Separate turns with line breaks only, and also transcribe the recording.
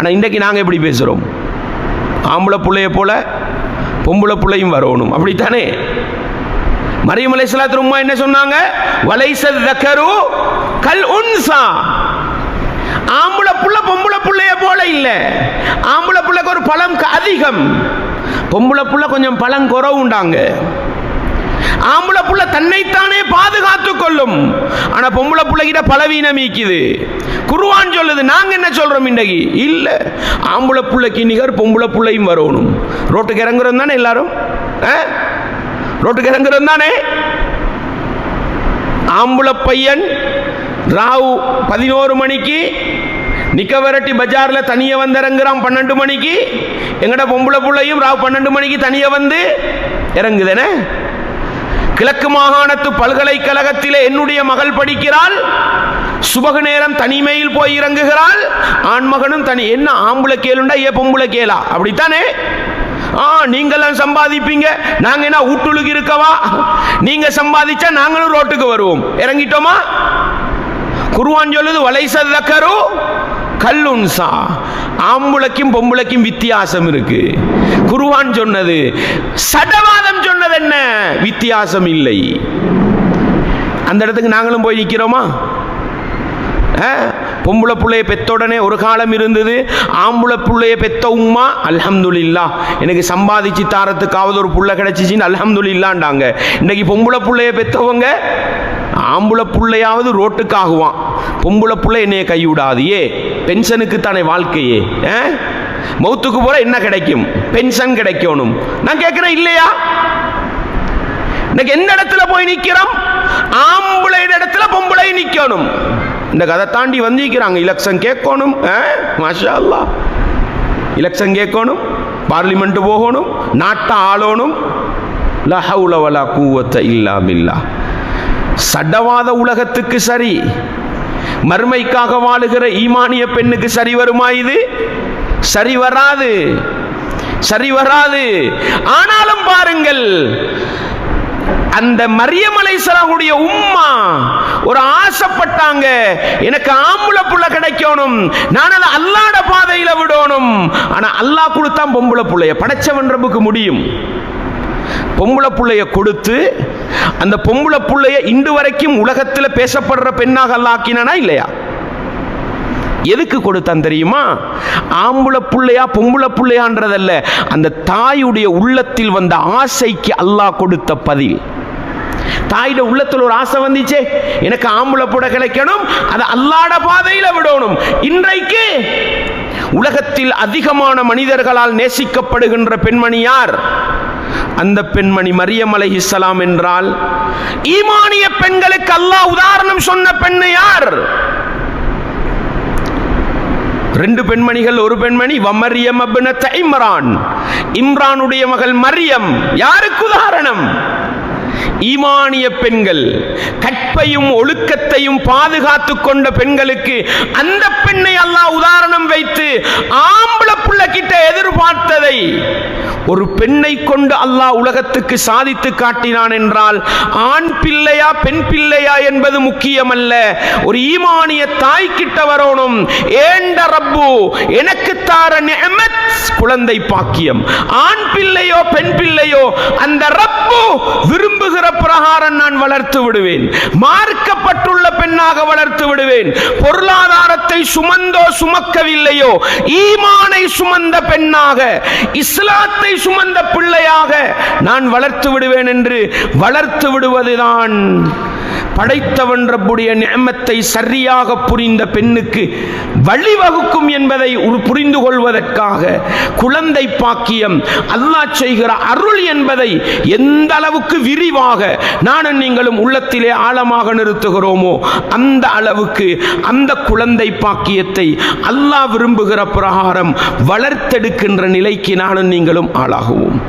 ஆனால் இன்றைக்கு நாங்கள் எப்படி பேசுகிறோம் ஆம்பளை பிள்ளைய போல பொம்பளை பிள்ளையும் வரணும். அப்படித்தானே? மரியம் அலைஹிஸ்ஸலாத்து உம்மா என்ன சொன்னாங்க? வலைச தக்கரு கல் உன்சா. ஆம்பளை புள்ள பொம்பளை பிள்ளைய போல இல்ல. ஆம்பளை பிள்ளைக்கு ஒரு பழம் அதிகம். பொம்பளை புள்ள கொஞ்சம் பழம் குறவுண்டாங்க. ஆம்பளை புள்ள தன்னைத்தானே பாதுகாத்து கொள்ளும். ஆனா பொம்பளை பிள்ளைகிட்ட பலவீனம் ஈக்குது. குருவான் சொல்லுது நாங்க என்ன சொல்றோம் இன்றைக்கு? இல்ல. ஆம்பளை பிள்ளைக்கு நிகர் பொம்பளை பிள்ளையும் வரணும். ரோட்டுக்கு இறங்குறோம் தானே எல்லாரும்? ஆ? ரோட்டுக்கு இறங்குறோம் தானே? ஆம்பளை பையன் ராவு பதினோரு மணிக்கு நிக்கவரட்டி பஜாரில் தனியா வந்து இறங்குறான் பன்னெண்டு மணிக்கு. எங்கட பொம்பளை பிள்ளையும் ராவ் பன்னெண்டு மணிக்கு தனியாக வந்து இறங்குதுனே கிழக்கு மாகாணத்து பல்கலைக்கழகத்திலே என்னுடைய மகள் படிக்கிறாள். சுபக நேரம் தனிமையில் போய் இறங்குகிறாள். ஆண்மகனும் தனி என்ன ஆம்பளை கேளுண்டா ஏ பொம்பளை கேளா? அப்படித்தானே? ஆ நீங்கெல்லாம் சம்பாதிப்பீங்க. நாங்க என்ன ஊட்டுழுக்கு இருக்கவா? நீங்க சம்பாதிச்சா நாங்களும் ரோட்டுக்கு வருவோம். இறங்கிட்டோமா? குருவான் சொல்லுது வலைசதக்கரு கல்லுன்சா. ஆம்புளைக்கும் பொம்பளைக்கும் வித்தியாசம் இருக்கு. குருவான் சொன்னது சடவா வித்தியாசம் இல்லை அந்த இடத்துக்கு நாங்களும் போய் நிற்கிறோமா ஆ? பொம்பளை பிள்ளைய பெத்த உடனே ஒரு காலம் இருந்தது. ஆம்பளை பிள்ளைய பெத்த உம்மா? அல்ஹம்துலில்லா. எனக்கு சம்பாதிச்சு தாரத்துக்காவது ஒரு புள்ள கிடைச்சிச்சின்னு அல்ஹம்துலில்லாண்டாங்க இன்னைக்கு பொம்பளை பிள்ளைய பெத்தவங்க ஆம்பளை பிள்ளையாவது ரோட்டுக்காகுவான். பொம்பளை பிள்ளை என்னைய கைவிடாதியே. பென்ஷனுக்கு தானே வாழ்க்கையே. ஆ? மௌத்துக்கு போற என்ன கிடைக்கும்? பென்ஷன் கிடைக்கணும். நான் கேட்கிறேன் இல்லையா? இன்னைக்கு எந்த இடத்துல போய் நிக்கிறோம்? ஆம்பளை இடத்துல பொம்பளை நிக்கணும். இந்த கதை தாண்டி வந்திருக்கிறாங்க. இலக்ஷன் கேட்கணும் ஆ? மாஷா அல்லாஹ் இலக்ஷன் கேட்கணும் பார்லிமெண்ட் போகணும் நாட்டை ஆளணும். லஹவுலவலா கூவத்தை வலா இல்லா சடவாத உலகத்துக்கு சரி. மறுமைக்காக வாழுகிற ஈமானிய பெண்ணுக்கு சரி வருமா இது? சரி வராது. சரி வராது. ஆனாலும் பாருங்கள் அந்த மரியமலை சலாவுடைய உம்மா ஒரு ஆசைப்பட்டாங்க எனக்கு ஆம்பளை புள்ள கிடைக்கணும் நான் அதை அல்லாட பாதையில விடணும். ஆனா அல்லாஹ் கொடுத்தான் பொம்பளை புள்ளைய. படைச்சவன் ரப்புக்கு முடியும். பொம்பளை பிள்ளைய கொடுத்து அந்த பொம்பளை பிள்ளைய இன்று வரைக்கும் உலகத்தில் பேசப்படுற பெண்ணாக அல்லாக்கினா இல்லையா? எதுக்கு கொடுத்தான் தெரியுமா? ஆம்பளை பிள்ளையா பொம்பளை பிள்ளையான்றதல்ல அந்த தாயுடைய உள்ளத்தில் வந்த ஆசைக்கு அல்லாஹ் கொடுத்த பதில். தாயிட உள்ளத்தில் ஒரு ஆசை வந்துச்சே. எனக்கு ஆம்பளை புட கிடைக்கணும் அதை அல்லாட பாதையில் விடணும். இன்றைக்கு உலகத்தில் அதிகமான மனிதர்களால் நேசிக்கப்படுகின்ற பெண்மணி யார்? அந்த பெண்மணி மரியம் அலைஹிஸ்ஸலாம் என்றால் ஈமானிய பெண்களுக்கு அல்லாஹ் உதாரணம் சொன்ன பெண்ணு யார்? ரெண்டு பெண்மணிகள் ஒரு பெண்மணி வமரியம் அப்னத் இம்ரான். இம்ரானுடைய மகள் மரியம். யாருக்கு உதாரணம்? ஈமானிய பெண்கள் கற்பையும் ஒழுக்கத்தையும் பாதுகாத்துக் கொண்ட பெண்களுக்கு அந்த பெண்ணை அல்லாஹ் உதாரணம் வைத்து ஆம்பளை புள்ள கிட்ட எதிர்பார்த்ததை ஒரு பெண்ணை கொண்டு அல்லாஹ் உலகத்துக்கு சாதித்து காட்டினான் என்றால் ஆண் பிள்ளையா பெண் பிள்ளையா என்பது முக்கியமல்ல. ஒரு ஈமானிய தாய் கிட்ட வரணும். ஏண்ட ரப்பு எனக்கு தார குழந்தை பாக்கியம். ஆண் பிள்ளையோ பெண் பிள்ளையோ அந்த ரப்பு விரும்ப பிரகாரம் நான் வளர்த்து விடுவேன். மார்க்கப்பட்டுள்ள பெண்ணாக வளர்த்து விடுவேன். பொருளாதாரத்தை சுமந்தோ சுமக்கவில்லையோ ஈமானை சுமந்த பெண்ணாக இஸ்லாத்தை சுமந்த பிள்ளையாக நான் வளர்த்து விடுவேன் என்று வளர்த்து விடுவதுதான் படைத்தவன் ரப்புடைய நியமத்தை சரியாக புரிந்த பெண்ணுக்கு வழிவகுக்கும் என்பதை புரிந்து கொள்வதற்காக குழந்தை பாக்கியம் அல்லாஹ் செய்கிற அருள் என்பதை எந்த அளவுக்கு விரிவாக நானும் நீங்களும் உள்ளத்திலே ஆழமாக நிறுத்துகிறோமோ அந்த அளவுக்கு அந்த குழந்தை பாக்கியத்தை அல்லாஹ் விரும்புகிற பிரகாரம் வளர்த்தெடுக்கின்ற நிலைக்கு நானும் நீங்களும் ஆளாகுவோம்.